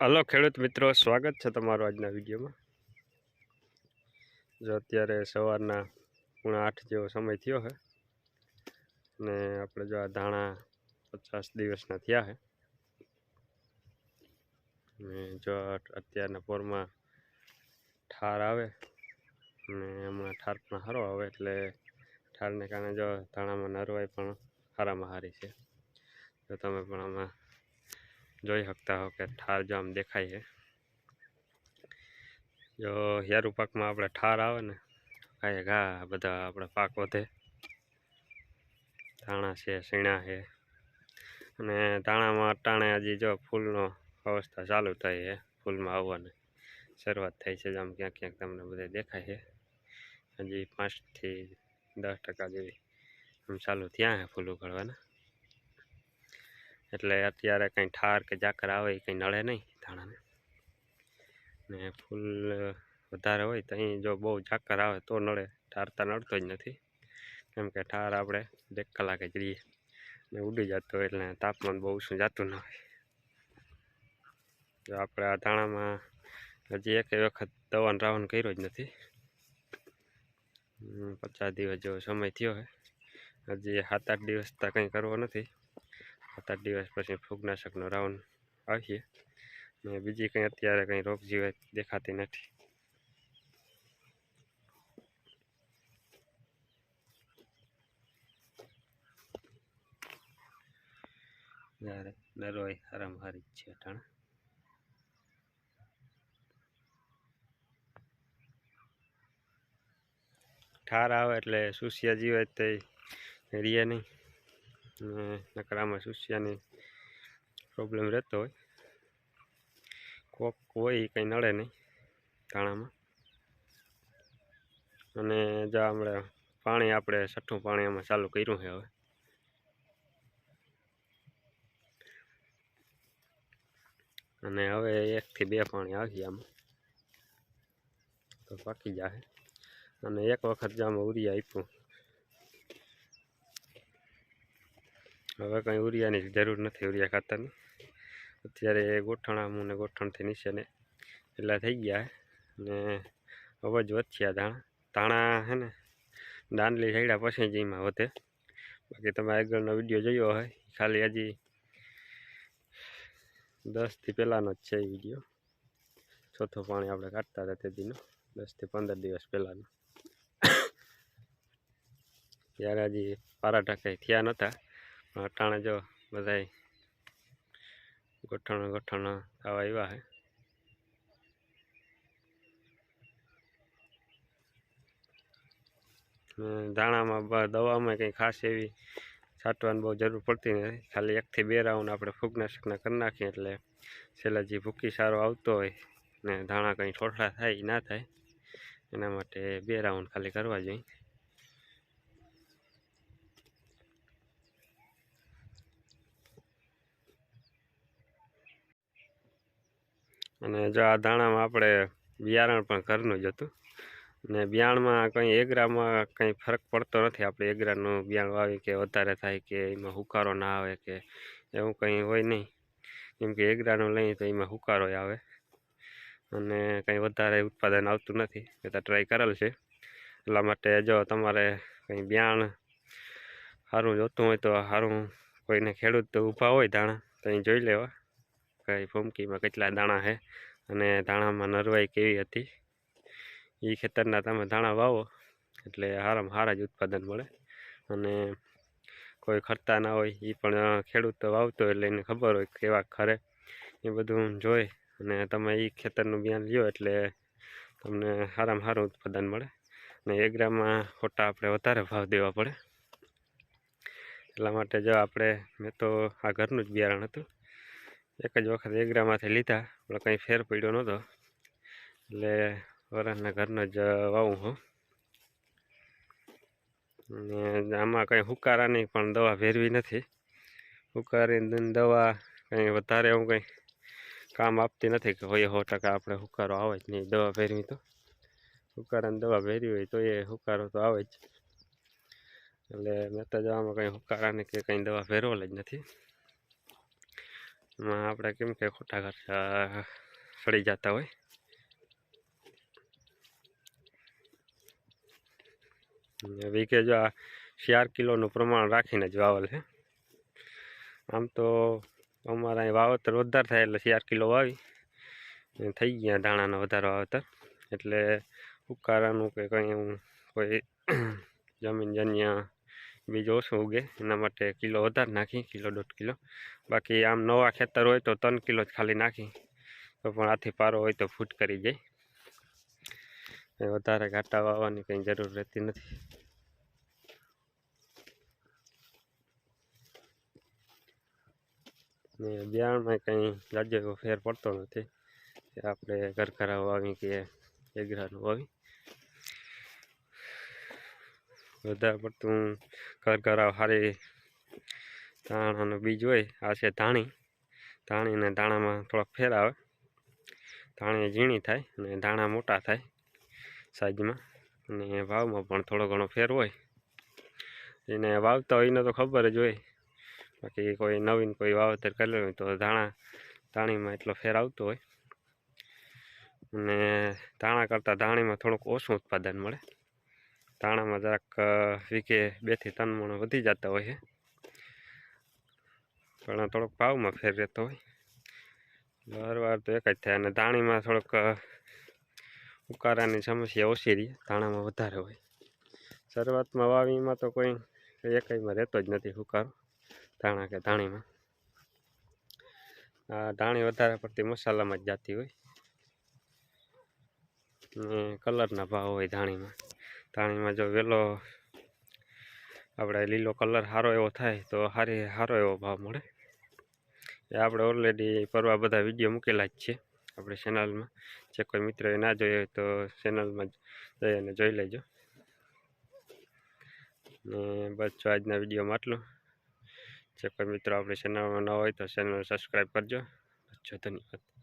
Hello, ખેડૂત મિત્રો, સ્વાગત છે તમારું આજના વિડીયોમાં. જો અત્યારે સવારના પૂણા આઠ જેવો સમય થયો છે ને આપણે જો આ ધાણા પચાસ દિવસના થયા છે ને જો અત્યારના પોરમાં ઠાર આવે ને હમણાં ઠાર પણ સારો આવે, એટલે ઠારને કારણે જો ધાણામાં નરવાઈ પણ સારામાં સારી છે. તો તમે પણ આમાં જોઈ શકતા હો કે ઠાર જો આમ દેખાય છે. જો યારું પાકમાં આપણે ઠાર આવે ને, કાંઈ ઘા બધા આપણે પાક વધે. ધાણા છે સીણા છે. અને ધાણામાં અટાણે હજી જો ફૂલનો અવસ્થા ચાલુ થઈ છે, ફૂલમાં આવવાની શરૂઆત થઈ છે. આમ ક્યાંક ક્યાંક તમને બધે દેખાય છે. હજી પાંચથી દસ ટકા જેવી આમ ચાલુ ત્યાં છે ફૂલ ઉગાડવાના. એટલે અત્યારે કંઈ ઠાર કે ઝાકર આવે એ કંઈ નળે નહીં ધાણાને. ને ફૂલ વધારે હોય તો અહીં જો બહુ ઝાકર આવે તો નળે ઠાર તો નડતો જ નથી. કેમ કે ઠાર આપણે એક કલાકે જઈએ ને ઉડી જતો હોય એટલે તાપમાન બહુ શું જતું ન હોય. જો આપણે આ ધાણામાં હજી એક વખત દવાન રાવણ કર્યો જ નથી. પચાસ દિવસ જેવો સમય થયો હોય હજી સાત આઠ દિવસ તો કંઈ કરવો નથી. સાત આઠ દિવસ પછી ફૂગનાશકનો રાઉન્ડ આવીએ. ને બીજી કંઈ અત્યારે કંઈ રોગ જીવાત દેખાતી નથી. જ્યારે નરવાઈ હારામાં હારી છે અટાણે ઠાર આવે એટલે સુસિયા જીવાય તે રીએ નહીં. નકર આમાં સુસ્યાની પ્રોબ્લેમ રહેતો હોય. કોક હોય કંઈ નડે નહીં ધાણામાં. અને જો આપણે પાણી આપણે છઠ્ઠું પાણી આમાં ચાલુ કર્યું છે હવે. અને હવે એકથી બે પાણી આવી આમાં. તો પાકી જાય અને એક વખત જે આમાં ઉરિયા આપ્યું. હવે કંઈ ઉરિયાની જરૂર નથી, ઉરિયા ખાતરની. અત્યારે ગોઠણ ને ગોઠણથી નીચે ને એટલા થઈ ગયા ને અવાજ વધ્યા ધાણા. ધાણા હે ને, દાંડલી છેડ્યા પછી જ એમાં વધે. બાકી તમે આગળનો વીડિયો જોયો હોય ખાલી હજી દસથી પહેલાંનો જ છે એ વીડિયો. ચોથો પાણી આપણે કાઢતા હતા તે દીનો, દસથી પંદર દિવસ પહેલાંનો ત્યારે હજી પારા ટકાઈ થયા નહોતા. અટાણે જો બધાય ગોઠણ ગોઠણ થવા આવ્યા છે દાણામાં દવામાં કંઈ ખાસ એવી છાંટવાની બહુ જરૂર પડતી નથી. ખાલી એકથી બે રાઉન્ડ આપણે ફૂગનાશકના કરી નાખીએ એટલે છેલ્લા જે ભૂકી સારો આવતો હોય ને ધાણા કંઈ ઠોઠળા થાય ના થાય, એના માટે બે રાઉન્ડ ખાલી કરવા જોઈએ. અને જો આ ધાણામાં આપણે બિયારણ પણ ઘરનું જ હતું. ને બિયાણમાં કંઈ એગરામાં કંઈ ફરક પડતો નથી. આપણે એગરાનું બિયાણ વાવી કે વધારે થાય કે એમાં હુકારો ના આવે કે એવું કંઈ હોય નહીં. કેમ કે એગરાનું લઈએ તો એમાં હુકારો આવે. અને કંઈ વધારે ઉત્પાદન આવતું નથી. તો ટ્રાય કરેલ છે. એટલા માટે જો તમારે કંઈ બિયાણ સારું જોતું હોય તો સારું કોઈને ખેડૂત ઊભા હોય દાણા તો અહીં જોઈ લેવા. કઈ ભૂમકીમાં કેટલા દાણા છે અને દાણામાં નરવાઈ કેવી હતી? એ ખેતરના તમે દાણા વાવો, એટલે સારામાં સારા જ ઉત્પાદન મળે. અને કોઈ ખરતા ના હોય એ પણ ખેડૂત વાવતો હોય એટલે એને ખબર હોય કેવા ખરે. એ બધું જોઈ અને તમે એ ખેતરનું બિયાન લ્યો એટલે તમને સારામાં સારું ઉત્પાદન મળે. અને એક ગ્રામમાં ખોટા આપણે વધારે ભાવ દેવા પડે. એટલા માટે જો આપણે, મેં તો આ ઘરનું જ બિયારણ હતું. એક જ વખત એક ગ્રામમાંથી લીધા, પણ કંઈ ફેર પડ્યો નહોતો. એટલે વરસના ઘરનો જ વાવું હું. આમાં કંઈ હુકારાની પણ દવા ભેરવી નથી. હુકારીની દવા કંઈ વધારે એવું કંઈ કામ આપતી નથી કે હોય સો ટકા આપણે હુકારો આવે જ નહીં દવા ભેરવી તો. હુકારાની દવા ભેરવી હોય તો એ હુકારો તો આવે જ. એટલે મેં તો જવામાં કંઈ હુકારાની કે કંઈ દવા ભેરવેલ જ નથી. એમાં આપણે કેમ કે ખોટા ખર્ચા સડી જતા હોય. વીકે જો આ ચાર કિલોનું પ્રમાણ રાખીને જ વાવેલ છે આમ તો અમારા અહીં વાવેતર વધારે થાય એટલે ચાર કિલો વાવી. થઈ ગયા દાણાનો વધારે વાવેતર. એટલે ઉકાળાનું કે કંઈ એવું કોઈ જમીન જમીનજન્ય બીજ ઓછું ઉગે એના માટે કિલો વધારે નાખી, કિલો દોઢ કિલો. બાકી આમ નવા ખેતર હોય તો ત્રણ કિલો જ ખાલી નાખી. તો પણ આથી પારો હોય તો ફૂટ કરી જાય. એ વધારે ઘાટા વાવવાની કંઈ જરૂર રહેતી નથી. ને બિયારણમાં કંઈ જાજો એવો ફેર પડતો નથી. કે આપણે ઘરઘરા વાવી કે એગરાનું વાવી વધારે પડતું ઘરઘરા સારી ધાણાનું બીજ હોય, આ છે ધાણી. ધાણીને ધાણામાં થોડાક ફેર આવે ધાણી ઝીણી થાય અને ધાણા મોટા થાય સાઈઝમાં. અને ભાવમાં પણ થોડો ઘણો ફેર હોય. એને વાવતા હોય એને તો ખબર જ હોય. બાકી કોઈ નવીન કોઈ વાવેતર કરેલું હોય તો ધાણા, ધાણીમાં એટલો ફેર આવતો હોય. અને ધાણા કરતાં ધાણીમાં થોડુંક ઓછું ઉત્પાદન મળે. ધાણામાં જરાક વીકે બેથી ત્રણ મણ વધી જતા હોય છે. પણ થોડોક ભાવમાં ફેર રહેતો હોય. વાર વાર તો એક જ થાય અને ધાણીમાં થોડોક ઉકારાની સમસ્યા ઓછી રહી, ધાણામાં વધારે હોય. શરૂઆતમાં વાવીમાં તો કોઈ એકઈમાં રહેતો જ નથી હુકારો ધાણા કે ધાણીમાં. આ ધાણી વધારે પડતી મસાલામાં જ જાતી હોય. ને કલરના ભાવ હોય ધાણીમાં. ધાણીમાં જો વેલો આપણે લીલો કલર સારો એવો થાય, તો સારી સારો એવો ભાવ મળે. એ આપણે ઓલરેડી પરવા બધા વીડિયો મૂકેલા જ છે આપણે ચેનલમાં જે કોઈ મિત્રએ ના જોયો હોય તો ચેનલમાં જઈ અને જોઈ લેજો. ને બસ જો આજના વિડીયોમાં આટલું. જે કોઈ મિત્રો આપણી ચેનલમાં ન હોય તો ચેનલ સબસ્ક્રાઈબ કરજો. જો ધન્યવાદ.